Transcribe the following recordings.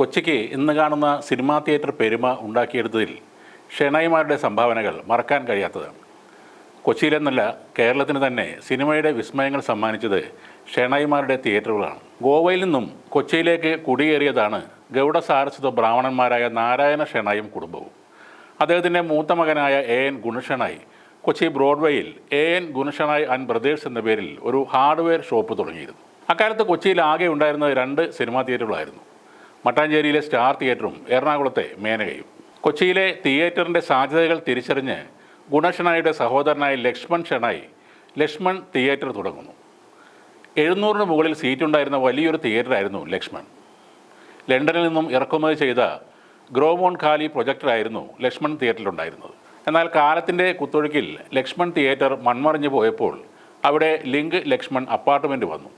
കൊച്ചിക്ക് ഇന്ന് കാണുന്ന cinema theatre പെരുമ ഉണ്ടാക്കിയെടുത്തതിൽ ഷെണൈമാരുടെ സംഭാവനകൾ മറക്കാൻ കഴിയാത്തതാണ് കൊച്ചിയിലെന്നല്ല കേരളത്തിന് തന്നെ സിനിമയുടെ വിസ്മയങ്ങൾ സമ്മാനിച്ചത് ഷെണൈമാരുടെ തിയേറ്ററുകളാണ്. ഗോവയിൽ നിന്നും കൊച്ചിയിലേക്ക് കുടിയേറിയതാണ് ഗൗഡ സാരസ്വത ബ്രാഹ്മണന്മാരായ നാരായണ ഷെണായും കുടുംബവും. അദ്ദേഹത്തിന്റെ മൂത്ത മകനായ എ എൻ ഗുണഷണായി കൊച്ചി ബ്രോഡ്വേയിൽ എ എൻ ഗുണഷണായി ആൻഡ് ബ്രദേഴ്സ് എന്ന പേരിൽ ഒരു ഹാർഡ്വെയർ ഷോപ്പ് തുടങ്ങിയിരുന്നു. അക്കാലത്ത് കൊച്ചിയിൽ ആകെ ഉണ്ടായിരുന്നത് രണ്ട് സിനിമാ തിയേറ്ററുകളായിരുന്നു. മട്ടാഞ്ചേരിയിലെ സ്റ്റാർ തിയേറ്ററും എറണാകുളത്തെ മേനകയും. കൊച്ചിയിലെ തിയേറ്ററിന്റെ സാധ്യതകൾ തിരിച്ചറിഞ്ഞ് ഗുണഷണായിയുടെ സഹോദരനായ ലക്ഷ്മൺ ഷെണായി ലക്ഷ്മൺ തിയേറ്റർ തുടങ്ങുന്നു. എഴുന്നൂറിന് മുകളിൽ സീറ്റുണ്ടായിരുന്ന വലിയൊരു തിയേറ്ററായിരുന്നു ലക്ഷ്മൺ. ലണ്ടനിൽ നിന്നും ഇറക്കുമതി ചെയ്ത ഗ്രോമോൺ ഖാലി പ്രൊജക്ടറായിരുന്നു ലക്ഷ്മൺ തിയേറ്ററിലുണ്ടായിരുന്നത്. എന്നാൽ കാലത്തിന്റെ കുത്തൊഴുക്കിൽ ലക്ഷ്മൺ തിയേറ്റർ മൺമറിഞ്ഞു പോയപ്പോൾ അവിടെ ലിങ്ക് ലക്ഷ്മൺ അപ്പാർട്ട്മെന്റ് വന്നു.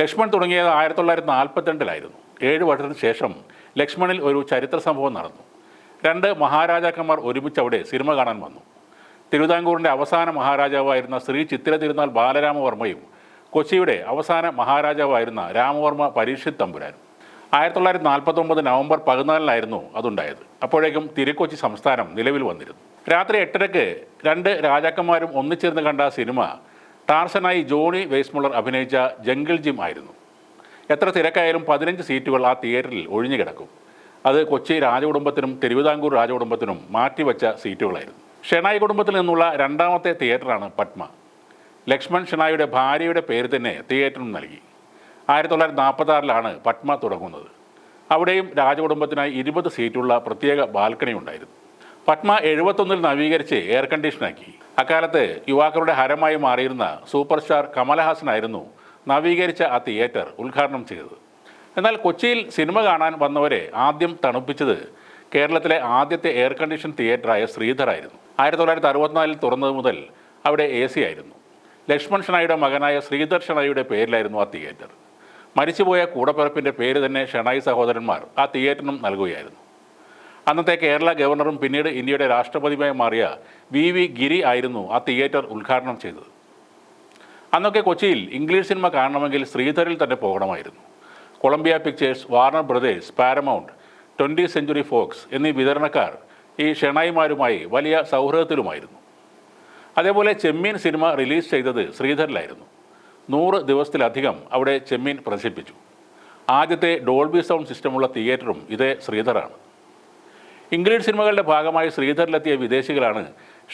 ലക്ഷ്മൺ തുടങ്ങിയത് ആയിരത്തി തൊള്ളായിരത്തി നാൽപ്പത്തിരണ്ടിലായിരുന്നു. ഏഴ് വർഷത്തിന് ശേഷം ലക്ഷ്മണിൽ ഒരു ചരിത്ര സംഭവം നടന്നു. രണ്ട് മഹാരാജാക്കന്മാർ ഒരുമിച്ച് അവിടെ സിനിമ കാണാൻ വന്നു. തിരുവിതാംകൂറിന്റെ അവസാന മഹാരാജാവായിരുന്ന ശ്രീ ചിത്തിര തിരുനാൾ ബാലരാമവർമ്മയും കൊച്ചിയുടെ അവസാന മഹാരാജാവായിരുന്ന രാമവർമ്മ പരീക്ഷിത് തമ്പുരാനും. ആയിരത്തി തൊള്ളായിരത്തി നാൽപ്പത്തൊമ്പത് നവംബർ പതിനാലിനായിരുന്നു അതുണ്ടായത്. അപ്പോഴേക്കും തിരുക്കൊച്ചി സംസ്ഥാനം നിലവിൽ വന്നിരുന്നു. രാത്രി എട്ടരയ്ക്ക് രണ്ട് രാജാക്കന്മാരും ഒന്നിച്ചിരുന്ന് കണ്ട സിനിമ ടാർസനായി ജോണി വെയ്സ്മുള്ളർ അഭിനയിച്ച ജംഗിൾ ജിം ആയിരുന്നു. എത്ര തിരക്കായാലും പതിനഞ്ച് സീറ്റുകൾ ആ തിയേറ്ററിൽ ഒഴിഞ്ഞു കിടക്കും. അത് കൊച്ചി രാജകുടുംബത്തിനും തിരുവിതാംകൂർ രാജകുടുംബത്തിനും മാറ്റിവെച്ച സീറ്റുകളായിരുന്നു. ഷെണായി കുടുംബത്തിൽ നിന്നുള്ള രണ്ടാമത്തെ തിയേറ്ററാണ് പത്മ. ലക്ഷ്മൺ ഷെണായിയുടെ ഭാര്യയുടെ പേര് തന്നെ തിയേറ്ററിനും നൽകി. ആയിരത്തി തൊള്ളായിരത്തി നാൽപ്പത്തി പത്മ തുടങ്ങുന്നത്. അവിടെയും രാജകുടുംബത്തിനായി ഇരുപത് സീറ്റുള്ള പ്രത്യേക ബാൽക്കണി ഉണ്ടായിരുന്നു. പത്മ എഴുപത്തൊന്നിൽ നവീകരിച്ച് എയർ കണ്ടീഷനാക്കി. അക്കാലത്ത് യുവാക്കളുടെ ഹരമായി മാറിയിരുന്ന സൂപ്പർ സ്റ്റാർ കമലഹാസനായിരുന്നു നവീകരിച്ച ആ തിയേറ്റർ ഉദ്ഘാടനം ചെയ്തത്. എന്നാൽ കൊച്ചിയിൽ സിനിമ കാണാൻ വന്നവരെ ആദ്യം തണുപ്പിച്ചത് കേരളത്തിലെ ആദ്യത്തെ എയർ കണ്ടീഷൻ തിയേറ്ററായ ശ്രീധറായിരുന്നു ആയിരത്തി തൊള്ളായിരത്തി അറുപത്തിനാലിൽ തുറന്നത് മുതൽ അവിടെ എ സി ആയിരുന്നു. ലക്ഷ്മൺ ഷണായിയുടെ മകനായ ശ്രീധർ ഷണായിയുടെ പേരിലായിരുന്നു ആ തിയേറ്റർ. മരിച്ചുപോയ കൂടപ്പിറപ്പിന്റെ പേര് തന്നെ ഷണായി സഹോദരന്മാർ ആ തിയേറ്ററിനും നൽകുകയായിരുന്നു. അന്നത്തെ കേരള ഗവർണറും പിന്നീട് ഇന്ത്യയുടെ രാഷ്ട്രപതിയുമായി മാറിയ വി വി ഗിരി ആയിരുന്നു ആ തിയേറ്റർ ഉദ്ഘാടനം ചെയ്തത്. അന്നൊക്കെ കൊച്ചിയിൽ ഇംഗ്ലീഷ് സിനിമ കാണണമെങ്കിൽ ശ്രീധറിൽ തന്നെ പോകണമായിരുന്നു. Columbia Pictures Warner Brothers Paramount twenty century Fox എന്നീ വിതരണക്കാർ ഈ ഷെണായിമാരുമായി വലിയ സൗഹൃദത്തിലുമായിരുന്നു. അതേപോലെ ചെമ്മീൻ സിനിമ റിലീസ് ചെയ്തത് ശ്രീധറിലായിരുന്നു നൂറ് ദിവസത്തിലധികം അവിടെ ചെമ്മീൻ പ്രദർശിപ്പിച്ചു. ആദ്യത്തെ ഡോൾബി സൗണ്ട് സിസ്റ്റമുള്ള തിയേറ്ററും ഇതേ ശ്രീധറാണ് ഇംഗ്ലീഷ് സിനിമകളുടെ ഭാഗമായി ശ്രീധറിലെത്തിയ വിദേശികളാണ്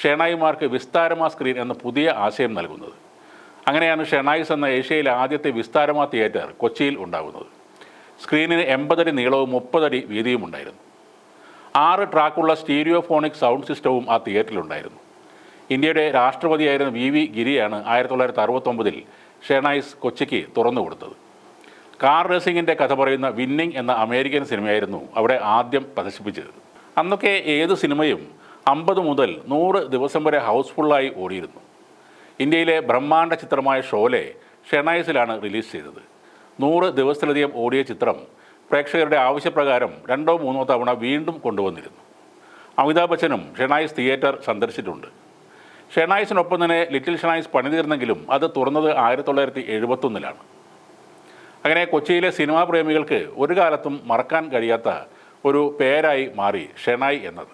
ഷെണായിമാർക്ക് വിസ്താരമാ സ്ക്രീൻ എന്ന പുതിയ ആശയം നൽകുന്നത്. അങ്ങനെയാണ് ഷെണായിസ് എന്ന ഏഷ്യയിലെ ആദ്യത്തെ വിസ്താരമാ തിയേറ്റർ കൊച്ചിയിൽ ഉണ്ടാകുന്നത്. സ്ക്രീനിന് എൺപതടി നീളവും മുപ്പതടി വീതിയും ഉണ്ടായിരുന്നു. ആറ് ട്രാക്കുള്ള സ്റ്റീരിയോഫോണിക് സൗണ്ട് സിസ്റ്റവും ആ തിയേറ്ററിലുണ്ടായിരുന്നു. ഇന്ത്യയുടെ രാഷ്ട്രപതിയായിരുന്ന വി വി ഗിരിയാണ് ആയിരത്തി തൊള്ളായിരത്തി അറുപത്തൊമ്പതിൽ ഷെണായിസ് കൊച്ചിക്ക് തുറന്നു കൊടുത്തത്. കാർ റേസിംഗിന്റെ കഥ പറയുന്ന വിന്നിംഗ് എന്ന അമേരിക്കൻ സിനിമയായിരുന്നു അവിടെ ആദ്യം പ്രദർശിപ്പിച്ചത്. അന്നൊക്കെ ഏത് സിനിമയും അമ്പത് മുതൽ നൂറ് ദിവസം വരെ ഹൗസ്ഫുള്ളായി ഓടിയിരുന്നു. ഇന്ത്യയിലെ ബ്രഹ്മാണ്ഡ ചിത്രമായ ഷോലെ ഷെണൈസിലാണ് റിലീസ് ചെയ്തത്. നൂറ് ദിവസത്തിലധികം ഓടിയ ചിത്രം പ്രേക്ഷകരുടെ ആവശ്യപ്രകാരം രണ്ടോ മൂന്നോ തവണ വീണ്ടും കൊണ്ടുവന്നിരുന്നു. അമിതാഭ് ബച്ചനും ഷെണായിസ് തിയേറ്റർ സന്ദർശിച്ചിട്ടുണ്ട്. ഷെണായിസിനൊപ്പം തന്നെ ലിറ്റിൽ ഷെണായിസ് പണിതീർന്നെങ്കിലും അത് തുറന്നത് ആയിരത്തി തൊള്ളായിരത്തി എഴുപത്തൊന്നിലാണ് അങ്ങനെ കൊച്ചിയിലെ സിനിമാ പ്രേമികൾക്ക് ഒരു കാലത്തും മറക്കാൻ കഴിയാത്ത ഒരു പേരായി മാറി ഷെണായി എന്നത്.